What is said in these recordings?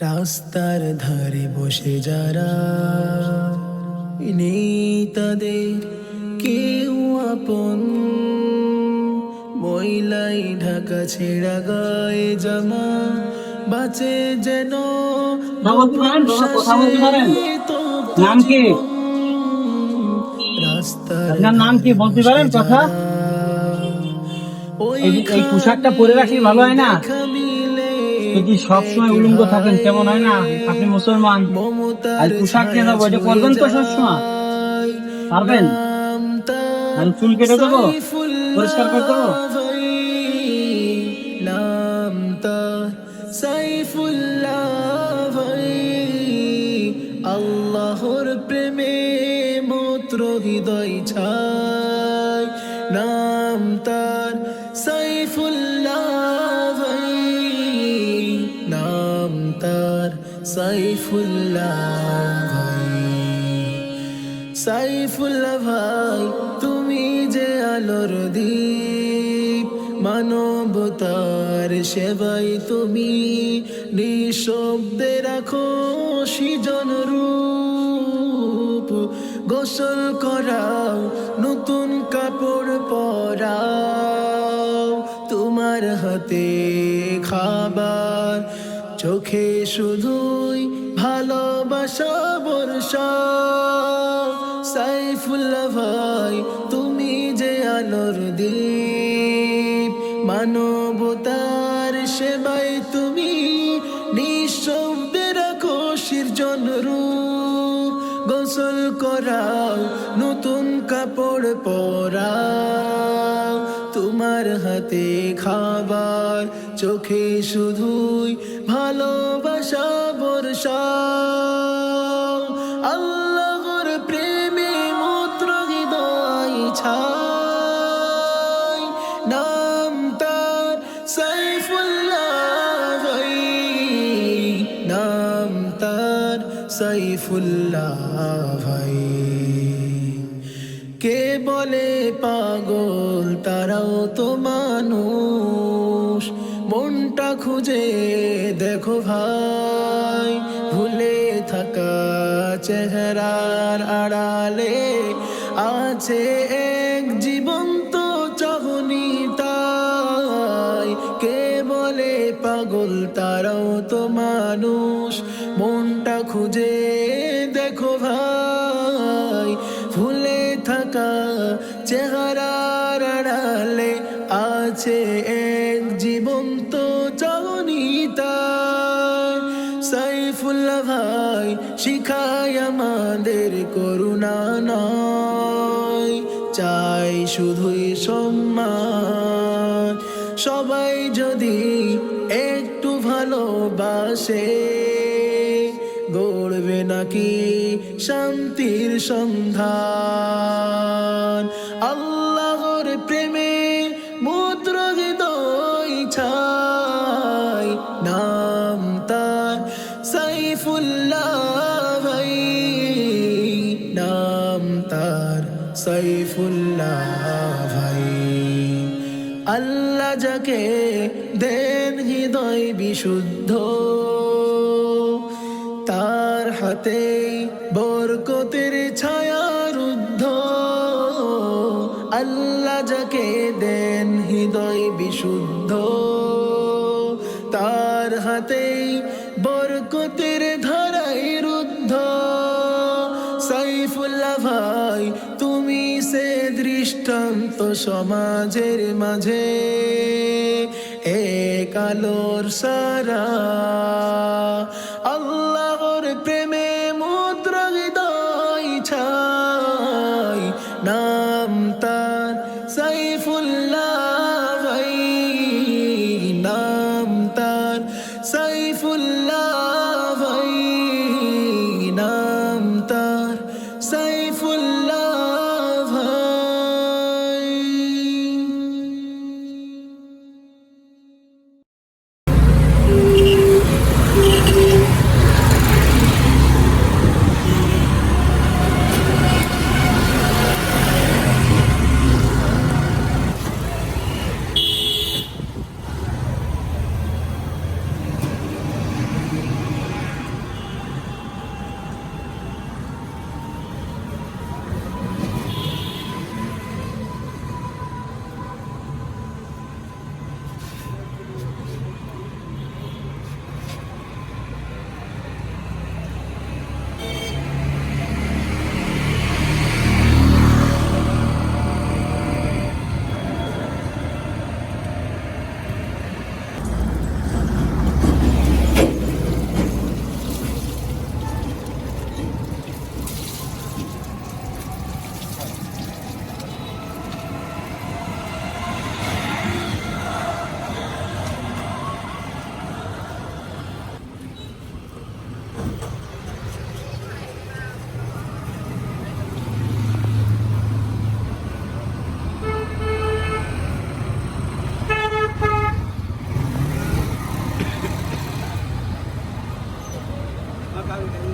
রাস্তার ধারে বসে যারা নেই তাদের কেউ আপন। ময়লাই ঢাকা ছেঁড়া গায়ে জামা বাঁচে যেন নাম কি? রাস্তার নাম কি? বলতে পারেন কথা? ওই পোশাকটা পরে রাখলে ভালো হয় না? যদি সবসময় উলঙ্গ থাকেন? কেমন হয় না? আপনি মুসলমান। আর পোশাক নিয়ে যাব এটা করবেন তো সবসময়? পারবেন? আমি চুল কেটে দেবো? পরিষ্কার করে দেবো? আল্লাহর প্রেমে মূত্র হৃদয় ছাই। নাম তার সাইফুল্লাহ সাইফুল্লাহ ভাই। সাইফুল্লাহ ভাই, তুমি যে আলোর দ্বীপ, মানবতার সেবাই তুমি। নিঃশব্দে রাখো সৃজন রূপ, গোসল করাও, নতুন কাপড় পরাও। তোমার হাতে খাবার চোখে শুধুই ভালোবাসা, বর্ষা। সাইফুল্লাহ ভাই তুমি যে আলোর দ্বীপ। মানবতার সেবাই তুমি নিঃশব্দে রাখো সৃজন রূপ গোসল করাও, নতুন কাপড় পরাও। তোমার হাতে খাবার, চোখে শুধুই ভালোবাসা বর্ষা আল্লাহর প্রেমে মূত্র হৃদয় ছাই। নাম তার সাইফুল্লাহ নাম তার সাইফুল্লাহ কে বলে পাগল? তারাও তো মানুষ। দেখো ভাই, ভুলে থাকা চেহারার আড়ালে আছে এক জীবন্ত চাহনি তাই। কে বলে পাগল? তারাও তো মানুষ। মনটা খুঁজে দেখো ভাই, ভুলে থাকা চেহারার আড়ালে আছে শিখায় আমাদের করুণা নয় চাই শুধুই সম্মান। সবাই যদি একটু ভালোবাসে, গড়বে নাকি শান্তির সন্ধান? আল্লাহর প্রেমে মুদ্র ছাই সাইফুল্লাহ ভাই আল্লাহ যাকে দেন হৃদয় বিশুদ্ধ, তার হাতে বরকতের ছায়া রুদ্ধ। আল্লাহ যাকে দেন হৃদয় বিশুদ্ধ, তার হাতে বরকতের ধারাই রুদ্ধ। সাইফুল্লাহ ভাই দৃষ্টান্ত সমাজের মাঝে এক আলোর সারা। আল্লাহর প্রেমে কি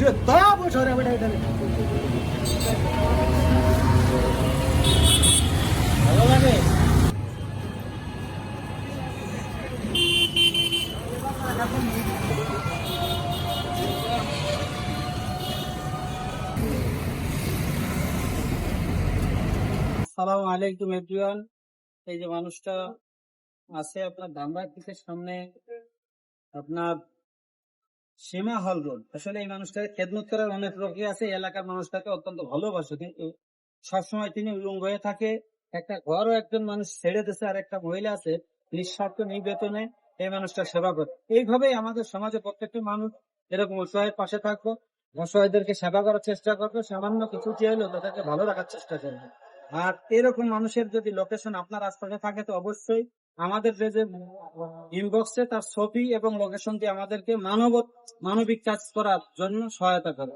বুঝে তা বছরে বেটা আসসালামু আলাইকুম এভরিওয়ান এই যে মানুষটা আছে আপনার থেকে সামনে। আপনার সীমা হল রোড। আসলে এই মানুষটাকে খেদমত করার অনেক লোকই আছে এলাকার মানুষটাকে অত্যন্ত ভালোবাসে। কিন্তু সবসময় তিনি উলঙ্গ হয়ে থাকে, একটা ঘরও একজন মানুষ ছেড়ে দিয়েছে, আর একটা মহিলা আছে, নিঃস্বার্থ নির্বেতনে এই মানুষটা সেবা করে। এইভাবেই আমাদের সমাজে প্রত্যেকটা মানুষ এরকম অসহায়ের পাশে থাকব, অসহায়দেরকে সেবা করার চেষ্টা করব, সামান্য কিছু চেয়ে হলেও তাদেরকে ভালো রাখার চেষ্টা করবে। আর এরকম মানুষের যদি লোকেশন আপনার আশপাশে থাকে, তো অবশ্যই আমাদের যে যে ইনবক্সে তার ছবি এবং লোকেশন দিয়ে আমাদেরকে মানব মানবিক কাজ করার জন্য সহায়তা করে।